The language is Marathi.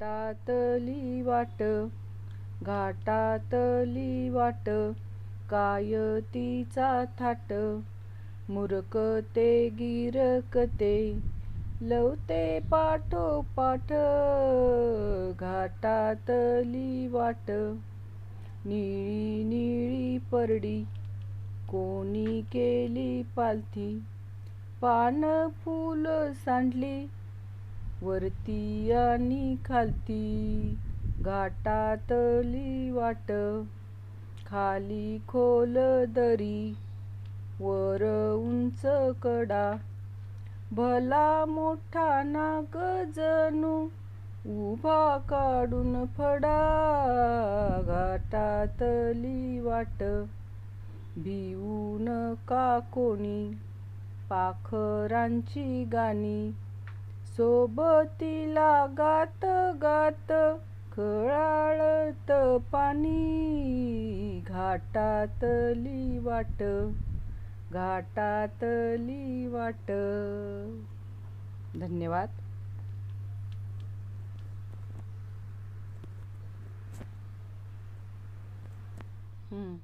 घाटातली वाट घाटातली वाट काय तिचा थाट मुरकते गिरकते लवते पाठोपाठ घाटातली वाट निळी निळी परडी कोणी केली पालथी पान फुल सांडली वरती आणि खालती घाटातली वाट खाली खोल दरी वर उंच कडा भला मोठा नाग जणू उभा काढून फडा घाटातली वाट भिवू नका कोणी पाखरांची गाणी सोबतीला गात गात खळाळत पाणी घाटातली वाट घाटातली वाट धन्यवाद हम्म.